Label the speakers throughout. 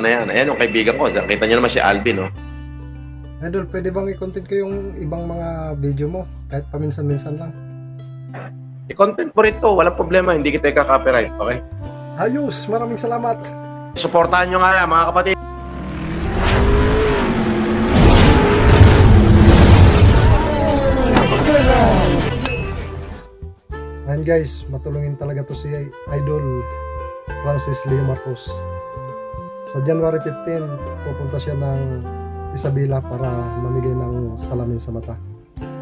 Speaker 1: na yan. Ayan yung kaibigan ko. Kita niyo naman si Alvin, no?
Speaker 2: Idol, pwede bang i-content ko yung ibang mga video mo? Kahit paminsan-minsan lang.
Speaker 1: I-content mo rito. Walang problema. Hindi kita i-copyright. Okay?
Speaker 2: Ayos! Maraming salamat!
Speaker 1: Suportahan nyo nga yan, mga kapatid.
Speaker 2: Ayan guys, matulungin talaga to si Idol Francis Leo Marcos. Sa January 15, pupunta siya ng Isabela para mamigay ng salamin sa mata.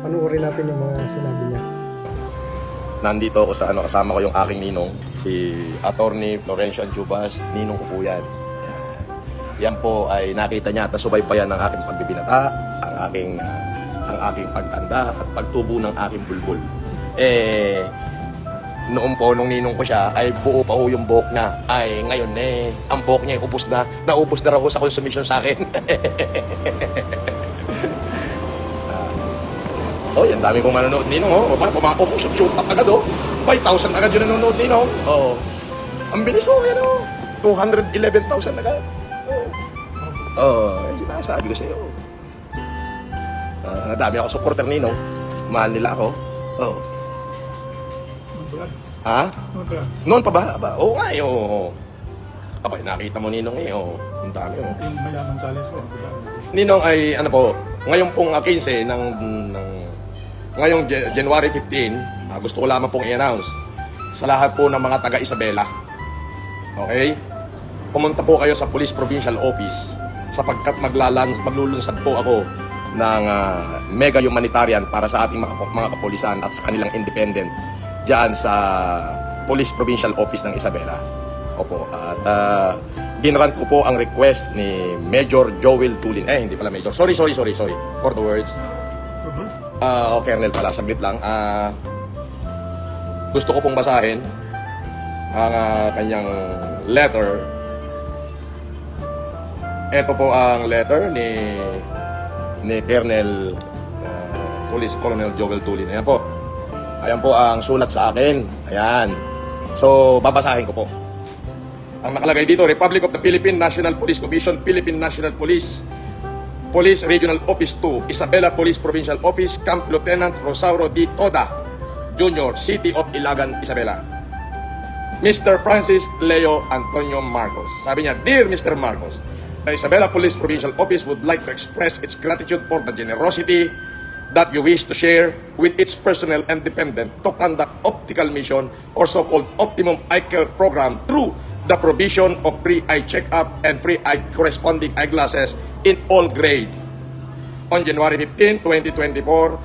Speaker 2: Panuorin natin yung mga sinabi niya.
Speaker 3: nandito ako sa ano kasama ko yung aking ninong si Attorney Florencio Anjubas ninong ko po yan yan, po ay nakita niya at subaybayan ng aking pagbibinata ang aking ang aking pagtanda at pagtubo ng aking bulbul eh noon po nung ninong ko siya ay buo pa ho yung buhok niya ay ngayon eh ang buhok niya ay ubos na naubos na raw ho sa consumption sa akin Oh, yan dami kong manonood ninong, oh. Ba, pumaubos yung tune up agad, oh. 5,000 agad yung nanonood ninong. Oh. Ang bilis, oh, yan, oh. 211,000 agad. Oh. Oh, yun ang sabi ko sa'yo. Ah, dami ako supporter ninong. Mahal nila ako. Oh. Ha? Noon pa ba? Aba, oo nga, eh, oo. Abay, nakita mo ninong eh, oh. Ang dami, oh.
Speaker 4: Yung mayaman sa di ba?
Speaker 3: Ninong ay ano po, ngayon pong ah, 15 ng, ng ngayong Ja- January 15, ah, gusto ko lamang pong i-announce sa lahat po ng mga taga Isabela. Okay? Pumunta po kayo sa Police Provincial Office sapagkat maglalans, maglulunsad po ako ng ah, mega humanitarian para sa ating mga, mga kapulisan at sa kanilang independent diyan sa Police Provincial Office ng Isabela. Opo. At uh, ginrant ko po ang request ni Major Joel Tulin. Eh, hindi pala Major. Sorry, sorry, sorry, sorry. For the words. Ah, oh, Colonel pala. Saglit lang. Ah, gusto ko pong basahin ang ah, kanyang letter. Ito po ang letter ni ni Colonel ah, Police Colonel Joel Tulin. Ayan po. Ayan po ang sulat sa akin. Ayan. So, babasahin ko po. Ang nakalagay dito, Republic of the Philippine National Police Commission, Philippine National Police, Police Regional Office 2, Isabela Police Provincial Office, Camp Lieutenant Rosauro D. Toda, Jr., City of Ilagan, Isabela. Mr. Francis Leo Antonio Marcos. Sabi niya, Dear Mr. Marcos, the Isabela Police Provincial Office would like to express its gratitude for the generosity that you wish to share with its personnel and dependent to conduct optical mission or so-called optimum eye care program through the provision of free eye checkup and free eye corresponding eyeglasses in all grade. On January 15, 2024,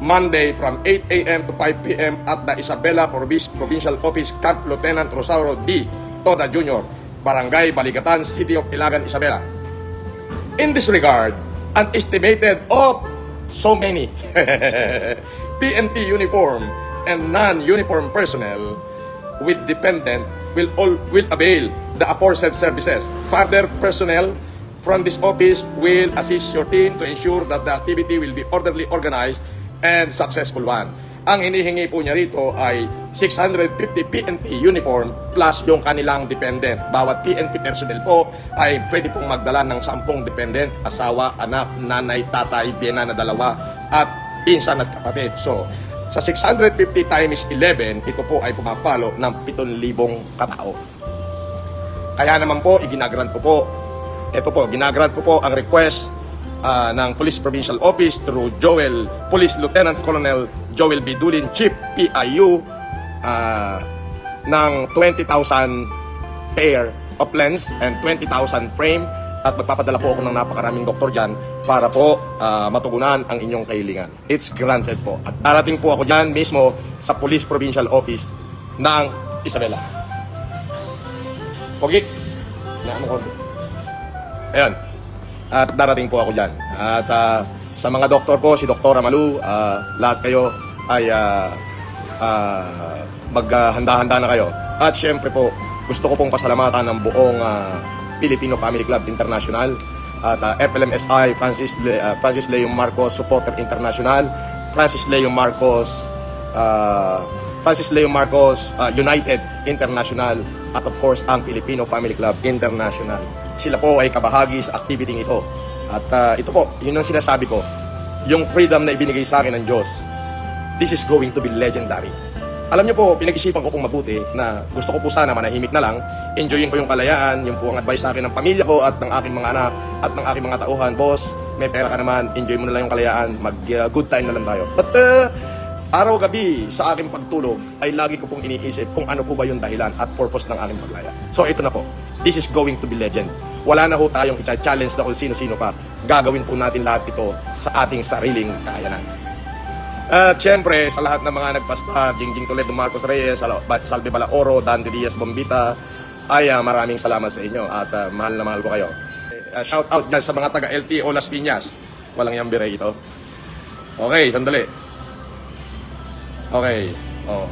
Speaker 3: Monday from 8 a.m. to 5 p.m. at the Isabela Provincial Office Camp Lieutenant Rosauro D. Toda Jr., Barangay Baligatan, City of Ilagan, Isabela. In this regard, an estimated of so many PNP uniform and non-uniform personnel with dependent will all will avail the aforesaid services. Further personnel from this office will assist your team to ensure that the activity will be orderly organized and successful one. Ang hinihingi po niya rito ay 650 PNP uniform plus yung kanilang dependent. Bawat PNP personnel po ay pwede pong magdala ng 10 dependent, asawa, anak, nanay, tatay, biyena na dalawa, at pinsan at kapatid. So, sa 650 times 11, ito po ay pumapalo ng 7,000 katao. Kaya naman po, iginagrant ko po. Ito po, ginagrant ko po ang request ah, ng Police Provincial Office through Joel, Police Lieutenant Colonel Joel B. Dulin, Chief PIU, ah, ng 20,000 pair of lens and 20,000 frame at magpapadala po ako ng napakaraming doktor dyan para po ah, matugunan ang inyong kahilingan. It's granted po. At darating po ako dyan mismo sa Police Provincial Office ng Isabela. Pogi. Na ano ko? Ayan. At darating po ako dyan. At ah, sa mga doktor po, si Dr. Amalu, ah, lahat kayo ay ah, ah, maghanda-handa na kayo. At syempre po, gusto ko pong pasalamatan ng buong ah, Filipino Family Club International at ah, FLMSI, Francis, Le, ah, Francis Leo Marcos Supporter International, Francis Leo Marcos ah, Francis Leo Marcos ah, United International at of course ang Filipino Family Club International. sila po ay kabahagi sa activity ito. At ah, ito po, yun ang sinasabi ko, yung freedom na ibinigay sa akin ng Diyos, this is going to be legendary. Alam niyo po, pinag-isipan ko pong mabuti na gusto ko po sana manahimik na lang, enjoyin ko yung kalayaan, yung po ang advice sa akin ng pamilya ko at ng aking mga anak at ng aking mga tauhan. Boss, may pera ka naman, enjoy mo na lang yung kalayaan, mag uh, good time na lang tayo. But uh, araw-gabi sa aking pagtulog ay lagi ko pong iniisip kung ano po ba yung dahilan at purpose ng aking paglaya. So ito na po, this is going to be legend. Wala na ho tayong i-challenge na kung sino-sino pa. Gagawin po natin lahat ito sa ating sariling kakayanan. At syempre, sa lahat ng mga nagpasta, Jingjing Toledo, Marcos Reyes, Salve Balaoro, Dante Diaz Bombita, ay ah, maraming salamat sa inyo at ah, mahal na mahal ko kayo. Uh, shout out dyan sa mga taga LTO Las Piñas. Walang yung bire ito. Okay, sandali. Okay. Oh.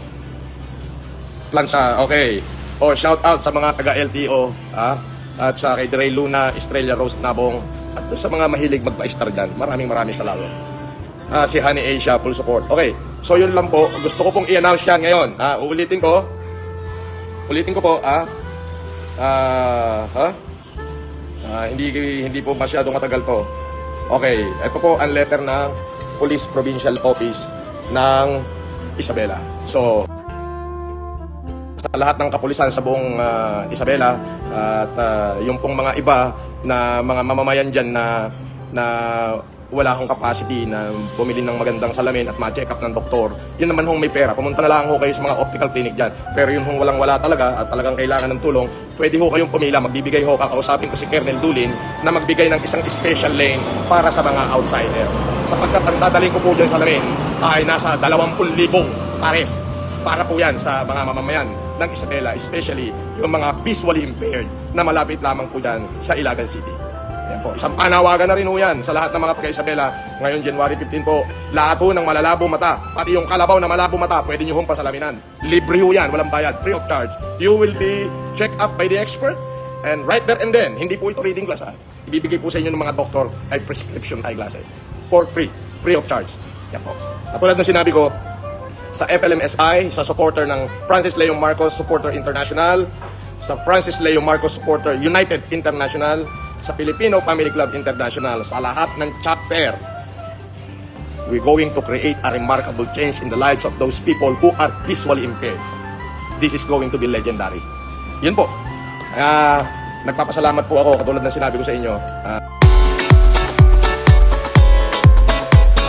Speaker 3: Plansa, okay. Oh, shout out sa mga taga LTO, ha? At sa kay Dre Luna, Estrella Rose Nabong, at sa mga mahilig magpa-star dyan. Maraming maraming salamat. Ah, si Honey Asia, full support. Okay, so yun lang po. Gusto ko pong i-announce yan ngayon. Ha? Uulitin ko. Ulitin ko po, ah. Ah, ha? Ah, hindi hindi po masyadong matagal to. Okay, ito po ang letter ng Police Provincial Office ng Isabela. So, sa lahat ng kapulisan sa buong ah, Isabela at ah, yung pong mga iba na mga mamamayan dyan na na wala akong capacity na bumili ng magandang salamin at ma-check up ng doktor, yun naman hong may pera. Pumunta na lang ho kayo sa mga optical clinic dyan. Pero yun hong walang wala talaga at talagang kailangan ng tulong, pwede ho kayong pumila. Magbibigay ho, kakausapin ko si Colonel Dulin na magbigay ng isang special lane para sa mga outsider. Sapagkat ang dadalhin ko po dyan sa salamin ay nasa 20,000 pares para po yan sa mga mamamayan ng Isabela, especially yung mga visually impaired na malapit lamang po dyan sa Ilagan City. Po. Isang panawagan na rin ho yan sa lahat ng mga taga-Isabela. Ngayon, January 15 po, lahat po ng malalabo mata, pati yung kalabaw na malabo mata, pwede nyo hong pasalaminan. Libre ho yan, walang bayad, free of charge. You will be checked up by the expert and right there and then, hindi po ito reading glass ha. Ibibigay po sa inyo ng mga doktor ay prescription eyeglasses for free, free of charge. Yan po. Katulad ng sinabi ko, sa FLMSI, sa supporter ng Francis Leo Marcos Supporter International, sa Francis Leo Marcos Supporter United International, sa Filipino Family Club International, sa lahat ng chapter, we're going to create a remarkable change in the lives of those people who are visually impaired. This is going to be legendary. Yun po. Kaya nagpapasalamat po ako, katulad ng sinabi ko sa inyo. ah,